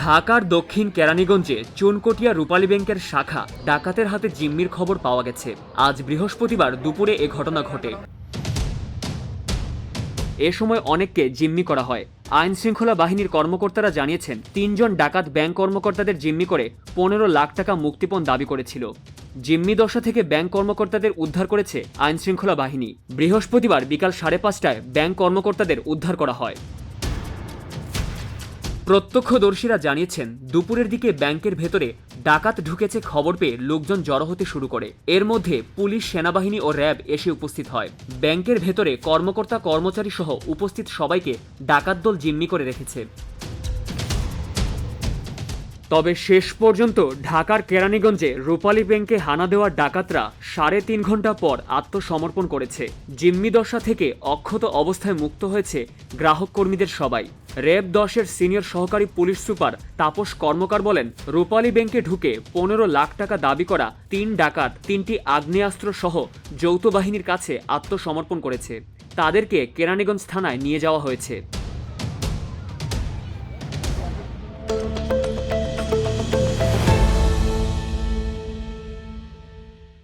ঢাকার দক্ষিণ কেরানীগঞ্জে চুনকটিয়া রূপালী ব্যাংকের শাখা ডাকাতের হাতে জিম্মির খবর পাওয়া গেছে। আজ বৃহস্পতিবার দুপুরে এ ঘটনা ঘটে। এ সময় অনেককে জিম্মি করা হয়। আইন শৃঙ্খলা বাহিনীর কর্মকর্তারা জানিয়েছেন, তিনজন ডাকাত ব্যাংক কর্মকর্তাদের জিম্মি করে পনেরো লাখ টাকা মুক্তিপণ দাবি করেছিল। জিম্মি দশা থেকে ব্যাংক কর্মকর্তাদের উদ্ধার করেছে আইন শৃঙ্খলা বাহিনী। বৃহস্পতিবার বিকাল সাড়ে পাঁচটায় ব্যাংক কর্মকর্তাদের উদ্ধার করা হয়। প্রত্যক্ষদর্শীরা জানিয়েছেন, দুপুরের দিকে ব্যাংকের ভেতরে ডাকাত ঢুকেছে খবর পেয়ে লোকজন জড়ো হতে শুরু করে। এর মধ্যে পুলিশ, সেনাবাহিনী ও র্যাব এসে উপস্থিত হয়। ব্যাংকের ভেতরে কর্মকর্তা কর্মচারী সহ উপস্থিত সবাইকে ডাকাত দল জিম্মি করে রেখেছে। তবে শেষ পর্যন্ত ঢাকার কেরানীগঞ্জে রূপালী ব্যাংকে হানা দেওয়া ডাকাতরা সাড়ে তিন ঘণ্টা পর আত্মসমর্পণ করেছে। জিম্মি দশা থেকে অক্ষত অবস্থায় মুক্ত হয়েছে গ্রাহক কর্মীদের সবাই। র্যাব দশের সিনিয়র সহকারী পুলিশ সুপার তাপস কর্মকার বলেন, রূপালী ব্যাংকে ঢুকে পনেরো লাখ টাকা দাবি করা তিন ডাকাত, তিনটি আগ্নেয়াস্ত্র সহ যৌথ বাহিনীর কাছে আত্মসমর্পণ করেছে। তাদেরকে কেরানীগঞ্জ থানায় নিয়ে যাওয়া হয়েছে।